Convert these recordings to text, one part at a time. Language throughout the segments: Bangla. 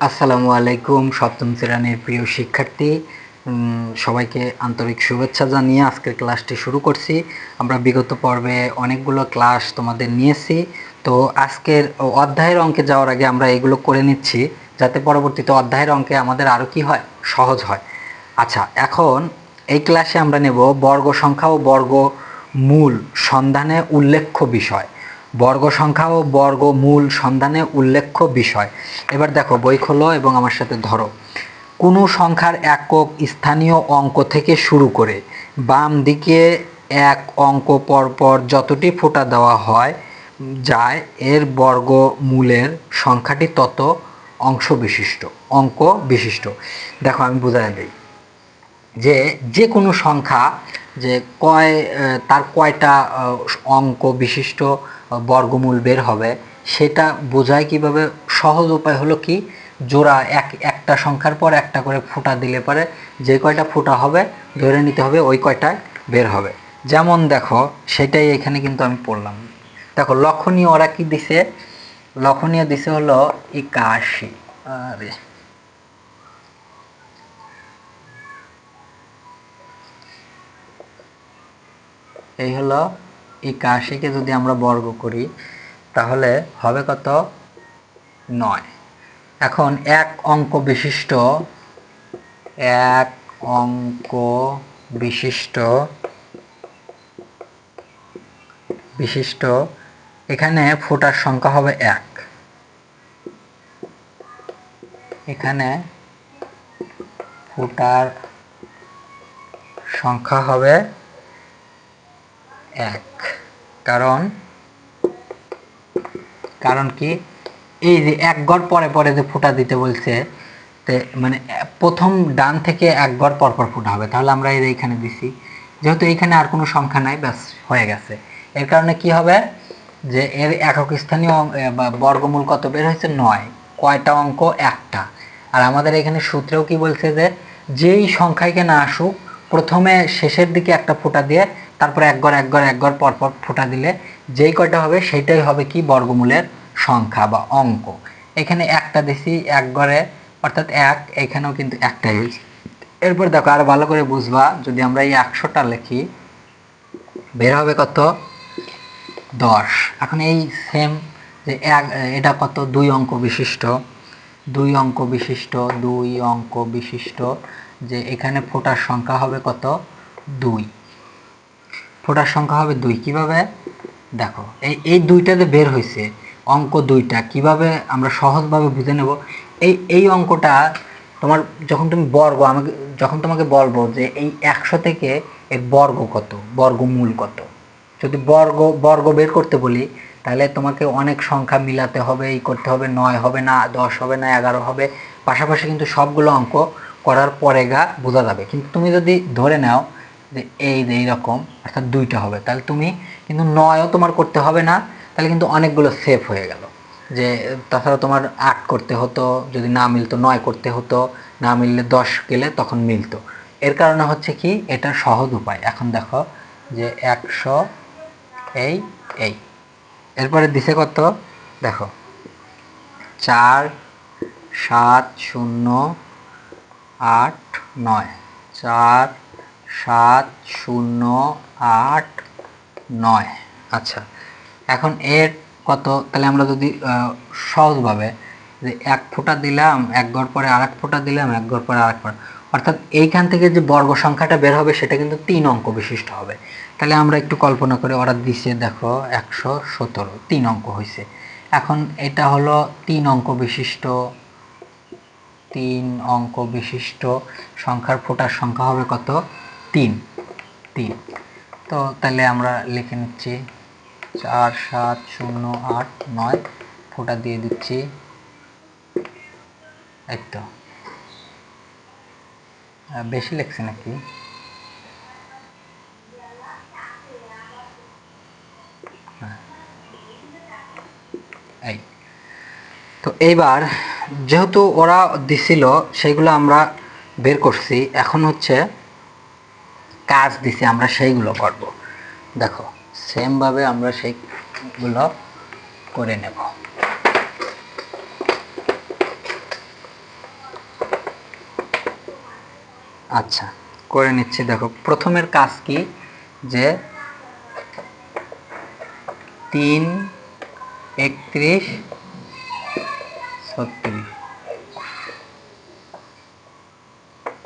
আসসালামু আলাইকুম, সপ্তম শ্রেণির প্রিয় শিক্ষার্থী। সবাইকে আন্তরিক শুভেচ্ছা জানিয়ে আজকের ক্লাসটি শুরু করছি। আমরা বিগত পর্বে অনেকগুলো ক্লাস তোমাদের নিয়েছি। তো আজকের অধ্যায়ের অঙ্কে যাওয়ার আগে আমরা এগুলো করে নিচ্ছি, যাতে পরবর্তীতে অধ্যায়ের অঙ্কে আমাদের আরও কি হয়? সহজ হয়। আচ্ছা এখন এই ক্লাসে আমরা নেব বর্গ সংখ্যা ও বর্গ মূল সন্ধানে উল্লেখ্য বিষয়। বর্গ সংখ্যা ও বর্গ মূল সন্ধানে উল্লেখ্য বিষয়। এবার দেখো, বই খোলো এবং আমার সাথে ধরো। কোনো সংখ্যার একক স্থানীয় অঙ্ক থেকে শুরু করে বাম দিকে এক অঙ্ক পরপর যতটি ফোঁটা দেওয়া হয়, যায় এর বর্গমূলের সংখ্যাটি তত অংশ বিশিষ্ট, অঙ্ক বিশিষ্ট। দেখো, আমি বোঝাই দিই। যে যে কোনো সংখ্যা যে কয় তার কয়টা অঙ্ক বিশিষ্ট বর্গমূল বের হবে। সেটা বোঝায় কীভাবে? সহজ উপায় হলো কি? জোড়া এক, একটা সংখ্যার পর একটা করে ফোঁটা দিলে পরে যে কয়টা ফোঁটা হবে, ধরে নিতে হবে ওই কয়টায় বের হবে। যেমন দেখো, সেটাই এখানে কিন্তু আমি পড়লাম। দেখো, লক্ষণীয় ওরা কি দিছে? লক্ষণীয় দিছে হলো একাশি। আরে। এই হলো একাশিকে যদি আমরা বর্গ করি, তাহলে হবে কত? নয়। এখন এক অঙ্ক বিশিষ্ট, এক অঙ্ক বিশিষ্ট বিশিষ্ট, এখানে ফোটার সংখ্যা হবে এক। এখানে ফোটার সংখ্যা হবে এক। কারণ কারণ কি, এই যে এক গড় পরে পরে যে ফোঁটা দিতে বলছে, তে মানে প্রথম ডান থেকে এক গড় পর পর ফোঁটা হবে। তাহলে আমরা এর এইখানে দিছি, যেহেতু এইখানে আর কোনো সংখ্যা নাই, ব্যাস হয়ে গেছে। এর কারণে কি হবে? যে এর একক স্থানীয় বর্গমূল কত বের হয়েছে? নয়। কয়টা অঙ্ক? একটা। আর আমাদের এখানে সূত্রেও কি বলছে যে, যেই সংখ্যায় না আসুক, প্রথমে শেষের দিকে একটা ফোঁটা দিয়ে তারপর এক ঘর এক ঘর এক ঘর পর পর ফোঁটা দিলে যেই কয়টা হবে সেইটাই হবে কি বর্গমূলের সংখ্যা বা অঙ্ক। এখানে একটা দিছি এক ঘরে অর্থাৎ এক, এখানেও কিন্তু একটাই। হয়েছে এরপর দেখো আর ভালো করে বুঝবা, যদি আমরা এই একশোটা লিখি, বের হবে কত? দশ। এখন এই সেম যে এক, এটা কত? দুই অঙ্ক বিশিষ্ট। দুই অঙ্ক বিশিষ্ট, দুই অঙ্ক বিশিষ্ট, যে এখানে ফোটার সংখ্যা হবে কত? দুই। ফোটার সংখ্যা হবে দুই। কীভাবে? দেখো, এই এই দুইটা যে বের হয়েছে অঙ্ক দুইটা, কীভাবে আমরা সহজভাবে বুঝে নেব? এই এই অঙ্কটা তোমার যখন তুমি বর্গ, আমাকে, যখন তোমাকে বলব যে এই একশো থেকে এর বর্গ কত, বর্গমূল কত? যদি বর্গ বর্গ বের করতে বলি, তাহলে তোমাকে অনেক সংখ্যা মিলাতে হবে এই করতে হবে, নয় হবে না, দশ হবে না, এগারো হবে। পাশাপাশি কিন্তু সবগুলো অঙ্ক করার পরে গা বোঝা যাবে। কিন্তু তুমি যদি ধরে নাও যে এই, যে এইরকম, অর্থাৎ দুইটা হবে। তাহলে তুমি কিন্তু নয়ও তোমার করতে হবে না, তাহলে কিন্তু অনেকগুলো সেফ হয়ে গেল। যে তাছাড়া তোমার আট করতে হতো, যদি না মিলতো নয় করতে হতো, না মিললে দশ গেলে তখন মিলতো। এর কারণে হচ্ছে কি, এটা সহজ উপায়। এখন দেখো যে একশো এই এই। এরপরে দিছে কত? দেখো, চার, সাত, শূন্য, আট, নয়। চার সাত শূন্য আট নয়। আচ্ছা এখন এর কত? তাহলে আমরা যদি সহজভাবে যে এক ফোঁটা দিলাম, এক ঘর পরে আর ফোঁটা দিলাম, এক ঘর পরে আর এক ফোঁটা অর্থাৎ এইখান থেকে যে বর্গ সংখ্যাটা বের হবে, সেটা কিন্তু তিন অঙ্ক বিশিষ্ট হবে। তাহলে আমরা একটু কল্পনা করে ওরা দিছে, দেখো, একশো সতেরো, তিন অঙ্ক হয়েছে এখন এটা হলো তিন অঙ্ক বিশিষ্ট, তিন অঙ্ক বিশিষ্ট, সংখ্যার ফোটার সংখ্যা হবে কত? তিন তিন। তো তাহলে আমরা লিখে নিচ্ছি চার, সাত, শূন্য, আট, নয়, ফোটা দিয়ে দিচ্ছি। এই বেশি লেখছে নাকি? হ্যাঁ। এই। তো এইবার যেহেতু ওরা দিছিল, সেগুলো আমরা বের করছি। এখন হচ্ছে কাজ দিছি, আমরা সেইগুলো করব। দেখো সেমভাবে আমরা সেইগুলো করে নেব। আচ্ছা করে নিচ্ছি। দেখো, প্রথমের কাজ কি? যে তিন, একত্রিশ, ছত্রিশ।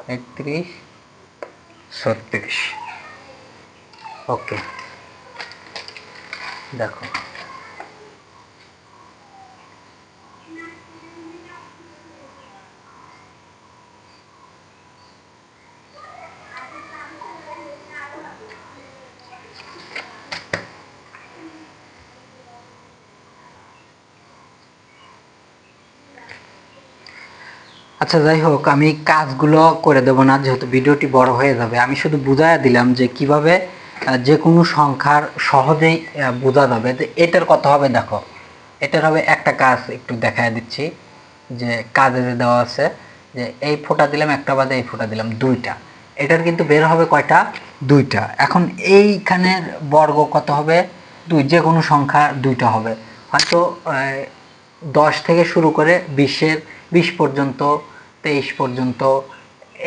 একত্রিশ ছত্রিশ। ওকে। দেখো। আচ্ছা যাই হোক, আমি কাজগুলো করে দেবো না, যেহেতু ভিডিওটি বড় হয়ে যাবে। আমি শুধু বুঝাইয়া দিলাম যে কীভাবে যে কোনো সংখ্যার সহজেই বোঝা যাবে। যে এটার কত হবে, দেখো, এটার হবে একটা কাজ একটু দেখায় দিচ্ছি, যে কাজে যে দেওয়া আছে, যে এই ফোঁটা দিলাম, একটা বাদে এই ফোঁটা দিলাম, দুইটা। এটার কিন্তু বের হবে কয়টা? দুইটা। এখন এইখানের বর্গ কত হবে? দুই, যে কোনো সংখ্যা দুইটা হবে। হয়তো দশ থেকে শুরু করে বিশের, বিশ পর্যন্ত তেইশ পর্যন্ত,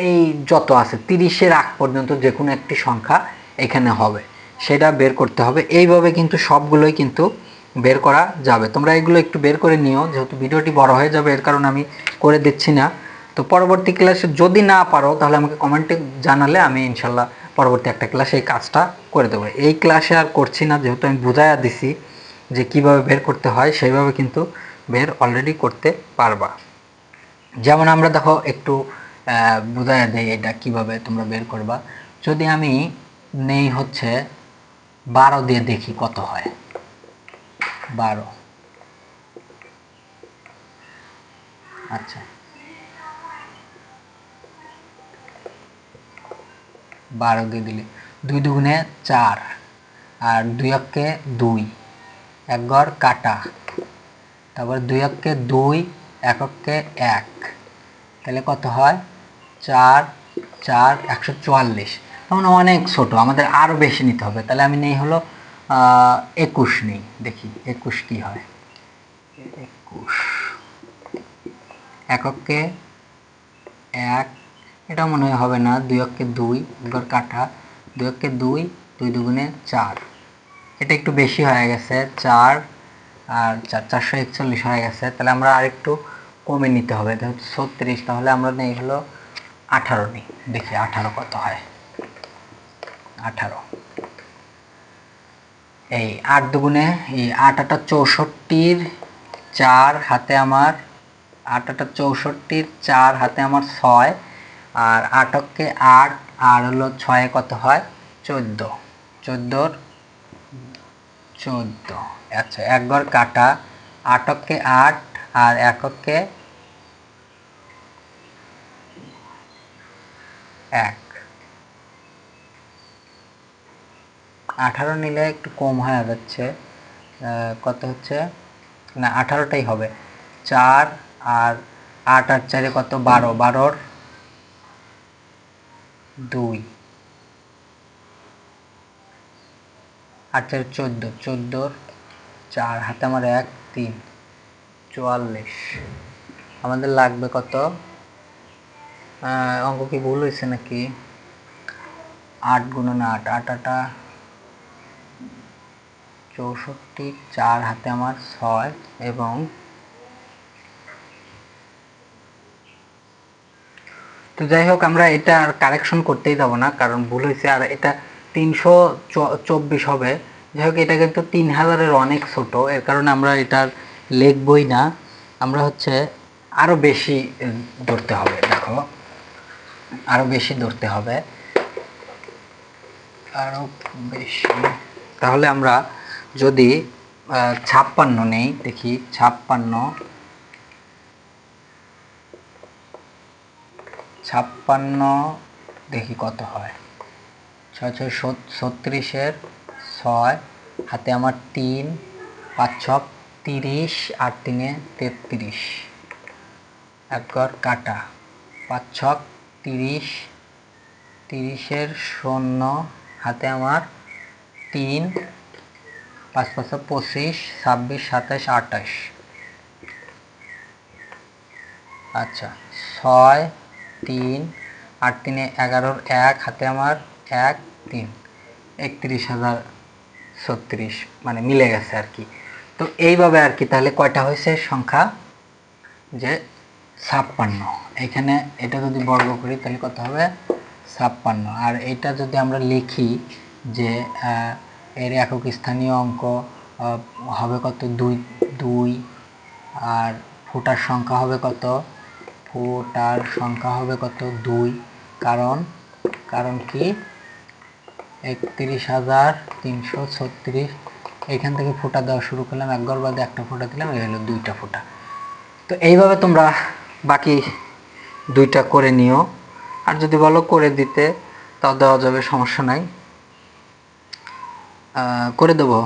এই যত আছে, তিরিশের আগ পর্যন্ত যে কোনো একটি সংখ্যা এখানে হবে। সেটা বের করতে হবে। এইভাবে কিন্তু সবগুলোই কিন্তু বের করা যাবে। তোমরা এগুলো একটু বের করে নিও, যেহেতু ভিডিওটি বড় হয়ে যাবে, এর কারণে আমি করে দিচ্ছি না। তো পরবর্তী ক্লাসে যদি না পারো, তাহলে আমাকে কমেন্টে জানালে আমি ইনশাল্লাহ পরবর্তী একটা ক্লাসে এই কাজটা করে দেবো। এই ক্লাসে আর করছি না, যেহেতু আমি বুঝাইয়া দিছি যে কীভাবে বের করতে হয়, সেইভাবে কিন্তু বের অলরেডি করতে পারবা। যেমন আমরা দেখো একটু আহ, বুঝাইয়া দেই এটা কীভাবে তোমরা বের করবা। যদি আমি নেই হচ্ছে বারো দিয়ে দেখি কত হয়। বারো। আচ্ছা। বারো দিয়ে দিলে দুই দুগুণে চার আর দুই অক্ষে দুই। এক ঘর কাটা। তারপর দুই অক্ষে দুই এককে এক। তাহলে কত হয়? চার চার, একশো চুয়াল্লিশ। তখন অনেক ছোট, আমাদের আরও বেশি নিতে হবে। তাহলে আমি নেই হলো একুশ নেই। দেখি, একুশ কি হয়? একুশ। এককে এক, এটা মনে হয় হবে না। দুই অক্ষে দুই একবার কাটা দুই অক্ষে দুই দুই দুগুণে চার। এটা একটু বেশি হয়ে গেছে, চার, আর চার, চারশো একচল্লিশ হয়ে গেছে। তাহলে আমরা আরেকটু কমে নিতে হবে। ছত্রিশ, তাহলে আমরা নেই হলো আঠারো নিই। দেখি আঠারো কত হয়? আঠারো। এই আট দুগুণে, এই আট আটা চৌষট্টির চার হাতে আমার, আট আটা চৌষট্টির চার হাতে আমার ছয়, আর আটককে আট, আর হলো ছয়ে কত হয়? চোদ্দ। চোদ্দোর চোদ্দ। আচ্ছা এক কাটা, আটককে আট, আর এককে এক। আঠারো নিলে একটু কম হয়ে যাচ্ছে। কত হচ্ছে? না, আঠারোটাই হবে। চার আর আট আর চারে কত? বারো। বারোর দুই। আট চার চোদ্দ। চোদ্দোর চার। হাতে আমার এক, তিন। চুয়াল্লিশ। আমাদের লাগবে কত? অঙ্ক কি ভুল হয়েছে নাকি? আট গুণন আট আট, আটা চৌষট্টি, চার হাতে আমার ছয় এবং তো যাই হোক, আমরা এটা আর কারেকশন করতেই যাব না, কারণ ভুল হয়েছে। আর এটা তিনশো চব্বিশ হবে। যাই হোক, এটা কিন্তু তিন হাজারের অনেক ছোট, এর কারণে আমরা এটার লিখবই না। আমরা হচ্ছে আরও বেশি ধরতে হবে, দেখো। আরও বেশি ধরতে হবে। আরও বেশি। তাহলে আমরা যদি ছাপ্পান্ন নেই, দেখি, ছাপ্পান্ন। ছাপ্পান্ন, দেখি কত হয়। ছয় ছয় ছত্রিশের ছয়, হাতে আমার তিন, পাঁচ ছক তিরিশ আর তিনে তেত্রিশ। একর কাটা। পাঁচ ছক তিরিশ, তিরিশের শূন্য হাতে আমার তিন, পাঁচ পাঁচশো পঁচিশ, ছাব্বিশ সাতাশ আঠাশ আচ্ছা ছয়, তিন, আট, তিনে এগারোর এক, হাতে আমার এক, তিন। একত্রিশ হাজার ছত্রিশ মানে মিলে গেছে আর কি। তো এইভাবে আর কি তাহলে কয়টা হয়েছে সংখ্যা? যে ছাপ্পান্ন। এখানে এটা যদি বর্গ করি, তাহলে কত হবে? ছাপ্পান্ন। আর এটা যদি আমরা লিখি যে এর একক স্থানীয় অঙ্ক হবে কত? দুই দুই। আর ফুটার সংখ্যা হবে কত? ফুটার সংখ্যা হবে কত? দুই। কারণ কারণ কি? একত্রিশ হাজার তিনশো ছত্রিশ। এখান থেকে ফোঁটা দেওয়া শুরু করলাম একবার বাদে একটা ফোঁটা দিলাম, এই হলো দুইটা ফোঁটা। তো এইভাবে তোমরা বাকি দুইটা করে নিও। আর যদি বলো করে দিতে, তাও দেওয়া যাবে, সমস্যা নাই। করে দেবো।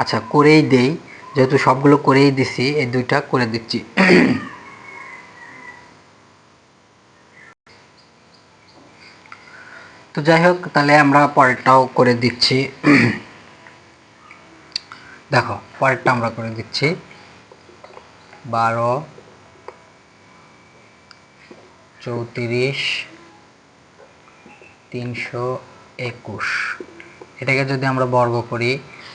আচ্ছা করেই দেই। যেহেতু সবগুলো করেই দিছি, এই দুইটা করে দিচ্ছি। তো যাই হোক, তাহলে আমরা পরেরটাও করে দিচ্ছি। দেখো, পরেরটা আমরা করে দিচ্ছি। বারো চৌত্রিশ, তিনশো একুশ। এটাকে যদি আমরা বর্গ করি,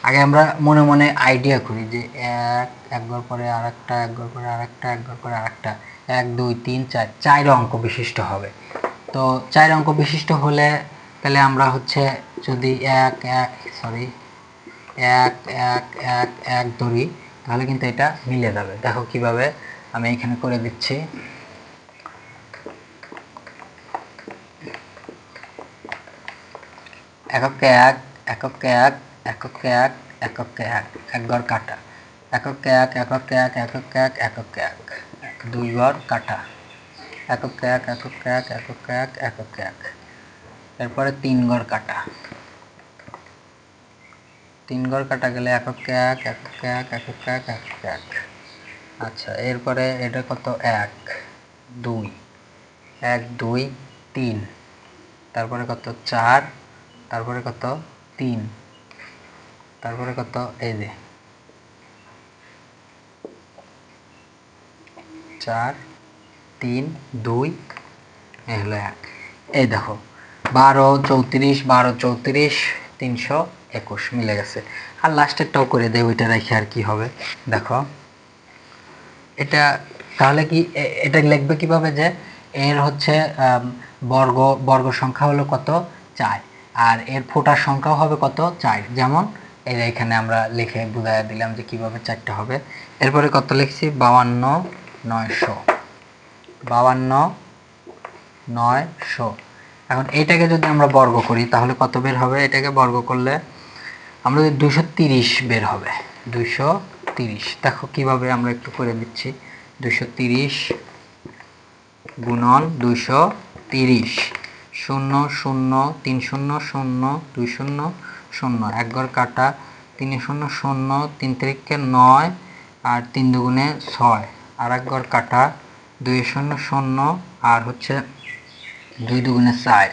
আগে আমরা মনে মনে আইডিয়া করি যে এক একবার পরে আর একটা একবার পরে আর একটা একবার পরে আর একটা এক, দুই, তিন, চার চার অঙ্ক বিশিষ্ট হবে। তো চার অঙ্ক বিশিষ্ট হলে তাহলে আমরা হচ্ছে যদি এক এক সরি এক এক এক এক ধরি, তাহলে কিন্তু এটা মিলে যাবে। দেখো কীভাবে আমি এখানে করে দিচ্ছি। একক এক একক এক একক এক একক এক এক ঘর কাটা একক এক একক এক একক এক একক এক দুই ঘর কাটা একক এক একক এক একক এক একক এক এরপরে তিন ঘর কাটা তিন ঘর কাটা গেলে একক এক একক এক একক এক একক এক আচ্ছা এরপরে এটা কত এক দুই এক দুই তিন তারপরে কত চার তারপরে কত? তিন। তারপরে কত? এই যে। চার, তিন, দুই হলো এক। এই দেখো, বারো, চৌত্রিশ বারো, চৌত্রিশ, তিনশো একুশ, মিলে গেছে। আর লাস্টেরটাও করে দেয় ওইটা রেখে আর কি হবে। দেখো, এটা তাহলে কি এটা লিখবে কীভাবে যে, এর হচ্ছে বর্গ বর্গ সংখ্যা হলো কত? চার। আর এর ফোটার সংখ্যাও হবে কত? চার। যেমন, এই এখানে আমরা লিখে বুঝাই দিলাম যে কীভাবে চারটা হবে। এরপরে কত লিখছি? বাউান্ন নয়শো। বাউান্ন নয়শো। এখন এইটাকে যদি আমরা বর্গ করি, তাহলে কত বের হবে? এটাকে বর্গ করলে আমরা দুশো তিরিশ বের হবে। দুশো তিরিশ। দেখো কীভাবে আমরা একটু করে দিচ্ছি। দুশো তিরিশ গুণন দুশো তিরিশ। শূন্য শূন্য, তিন শূন্য শূন্য, দুই শূন্য শূন্য। এক ঘর কাটা, তিন শূন্য শূন্য, তিন তারিখকে নয় আর তিন দুগুণে ছয়। আর এক ঘর কাটা, দুই শূন্য শূন্য, আর হচ্ছে দুই দুগুণে চার।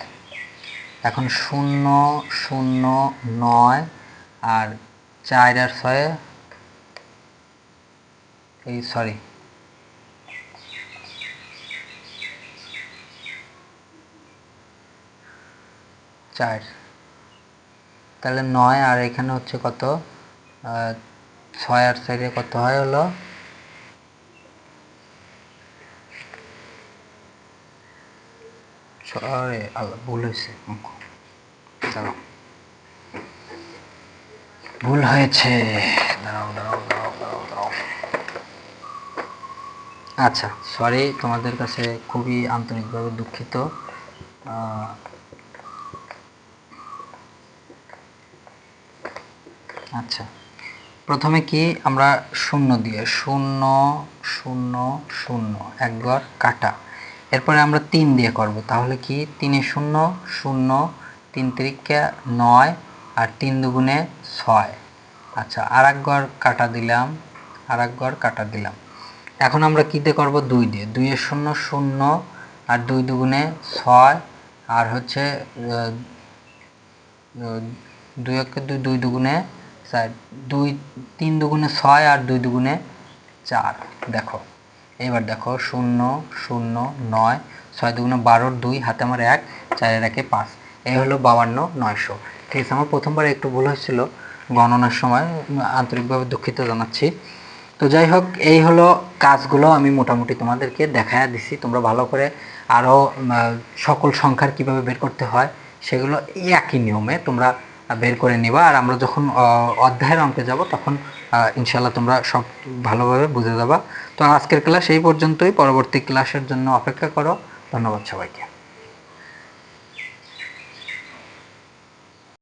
এখন শূন্য শূন্য, নয় আর চার আর ছয়ে, এই সরি চার। তাহলে নয় আর এখানে হচ্ছে কত? আহ, ছয় আর সাইডে কত হয় হলো? আল্লাহ ভুল হয়েছে অঙ্ক। ভুল হয়েছে। দাঁড়াও দাঁড়াও আচ্ছা সরি তোমাদের কাছে খুবই আন্তরিকভাবে দুঃখিত। আচ্ছা। প্রথমে কি আমরা শূন্য দিয়ে, শূন্য শূন্য শূন্য, একবার কাটা। এরপরে আমরা তিন দিয়ে করব। তাহলে কি তিনে শূন্য শূন্য, তিন তিরিকা নয় আর তিন দুগুণে ছয়। আচ্ছা আর একবার কাটা দিলাম আর একবার কাটা দিলাম। এখন আমরা কী দিয়ে করব? দুই দিয়ে। দুইয়ের শূন্য শূন্য আর দুই দুগুণে ছয় আর হচ্ছে দুই একে দুই দুই দুগুণে চার দুই, তিন দুগুণে ছয় আর দুই দুগুণে চার। দেখো এবার দেখো, শূন্য শূন্য, নয়, ছয় দুগুণে বারোর দুই, হাতে আমার এক, চারের একে পাঁচ। এই হলো বাউান্ন নয়শো। ঠিক আছে, আমার প্রথমবার একটু ভুল হয়েছিল গণনার সময় আন্তরিকভাবে দুঃখিত জানাচ্ছি। তো যাই হোক, এই হলো কাজগুলো আমি মোটামুটি তোমাদেরকে দেখায় দিছি। তোমরা ভালো করে আরও সকল সংখ্যার কীভাবে বের করতে হয়, সেগুলো একই নিয়মে তোমরা বের করে নিবা। আর আমরা যখন অধ্যায়ের অঙ্কে যাব, তখন ইনশাল্লাহ তোমরা সব ভালোভাবে বুঝে যাবা। তো আজকের ক্লাস এই পর্যন্তই। পরবর্তী ক্লাসের জন্য অপেক্ষা করো। ধন্যবাদ সবাইকে।